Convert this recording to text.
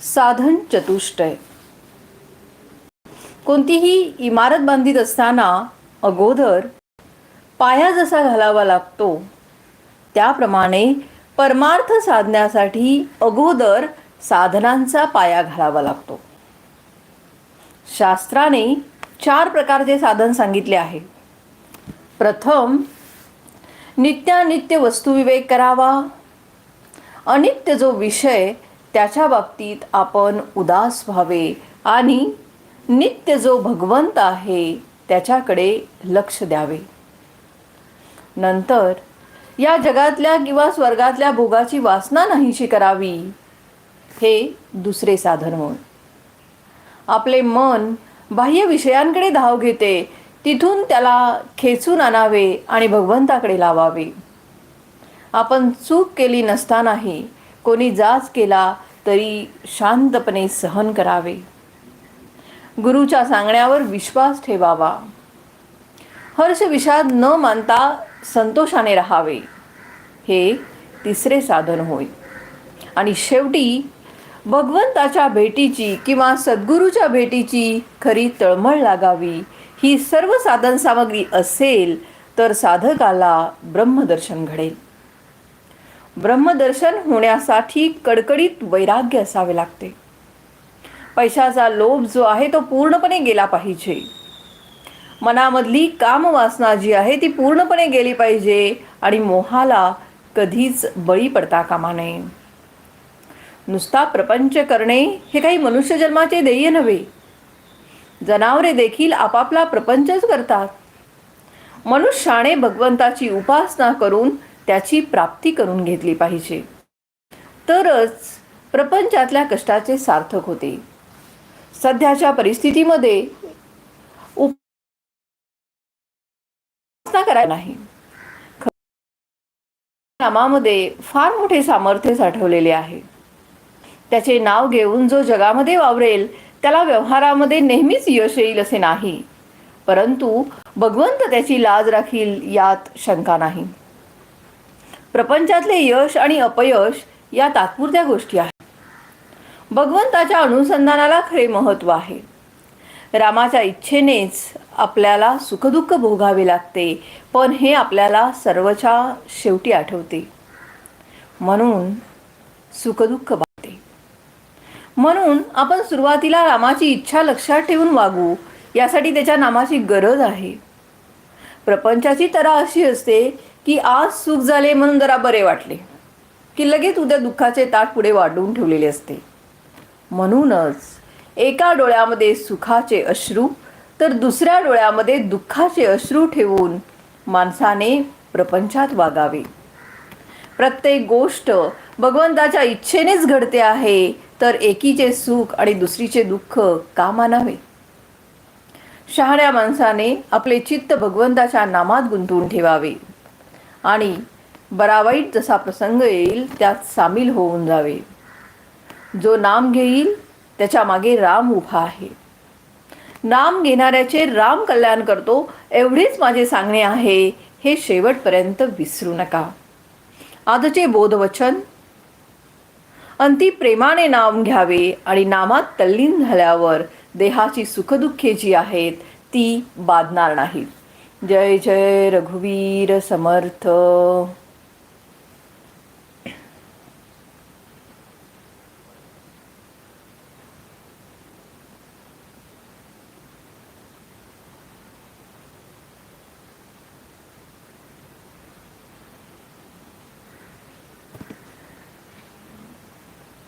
साधन चतुष्टय कोणतीही इमारत बांधित असताना अगोदर पाया जसा घालावा लागतो त्याप्रमाणे परमार्थ साधण्यासाठी अगोदर साधनांचा पाया घालावा लागतो. शास्त्राने चार प्रकारचे साधन सांगितले आहे. प्रथम नित्यानित्य वस्तुविवेक करावा. अनित्य जो विषय त्याच्या बाबतीत आपण उदास व्हावे आणि नित्य जो भगवंत आहे त्याच्याकडे लक्ष द्यावे. नंतर या जगातल्या किंवा स्वर्गातल्या भोगाची वासना नाहीशी करावी हे दुसरे साधन होय. आपले मन बाह्य विषयांकडे धाव घेते तिथून त्याला खेचून आणावे आणि भगवंताकडे लावावे. आपण चूक केली नसतानाही कोणी जाच केला तरी शांतपणे सहन करावे. गुरुच्या सांगण्यावर विश्वास ठेवावा. हर्ष विषाद न मानता संतोषाने राहावे. हे तिसरे साधन होय. आणि शेवटी भगवंताच्या भेटीची किंवा सद्गुरूच्या भेटीची खरी तळमळ लागावी ही सर्व साधन सामग्री असेल तर साधकाला ब्रह्मदर्शन घडेल. ब्रह्मदर्शन होण्यासाठी कडकडीत वैराग्य असावे लागते. पैशाचा लोभ जो आहे तो पूर्णपणे गेला पाहिजे. मनामधली कामवासना जी आहे ती पूर्णपणे गेली पाहिजे आणि मोहाला कधीच बळी पडता कामा नये. नुसता प्रपंच करणे हे काही मनुष्य जन्माचे ध्येय नव्हे. जनावरे देखील आपापला प्रपंचच करतात. मनुष्याने भगवंताची उपासना करून त्याची प्राप्ती करून घेतली पाहिजे. तरच प्रपंचातल्या कष्टाचे सार्थक होते. सध्याच्या परिस्थितीमध्ये उपासना करायला नाही. नामामध्ये फार मोठे सामर्थ्य साठवलेले आहे. त्याचे नाव घेऊन जो जगामध्ये वावरेल त्याला व्यवहारामध्ये नेहमीच यश येईल असे नाही. परंतु भगवंत त्याची लाज राखील यात शंका नाही. प्रपंचातले यश आणि अपयश या तात्पुरत्या गोष्टी आहेत. भगवंताच्या अनुसंधानाला खरे महत्त्व आहे. रामाच्या इच्छेनेच आपल्याला सुखदुःख भोगावे लागते पण हे आपल्याला सर्वच्या शेवटी आठवते. म्हणून सुखदुःख बाळगते म्हणून आपण सुरुवातीला रामाची इच्छा लक्षात ठेवून वागू यासाठी त्याच्या नामाची गरज आहे. प्रपंचाची तरा अशी असते की आज सुख झाले म्हणून जरा बरे वाटले. की लगेच उद्या दुःखाचे ताट पुढे वाढवून ठेवलेले असते. म्हणूनच एका डोळ्यामध्ये सुखाचे अश्रू तर दुसऱ्या डोळ्यामध्ये दुःखाचे अश्रू ठेवून माणसाने प्रपंचात वागावे. प्रत्येक गोष्ट भगवंताच्या इच्छेनेच घडते आहे तर एकीचे सुख आणि दुसरीचे दुःख का मानावे? शहाण्या माणसाने आपले चित्त भगवंताच्या नामात गुंतवून ठेवावे. आणि बरावाईट जसा प्रसंग येईल त्यात सामील होऊन जावे. जो नाम घेईल त्याच्यामागे राम उभा आहे. नाम घेणाऱ्याचे राम कल्याण करतो एवढेच माझे सांगणे आहे हे शेवटपर्यंत विसरू नका. आजचे बोधवचन अंती प्रेमाने नाम घ्यावे आणि नामात तल्लीन झाल्यावर देहाची सुखदुःखे जी आहेत ती बाधणार नाहीत. जय जय रघुवीर समर्थ.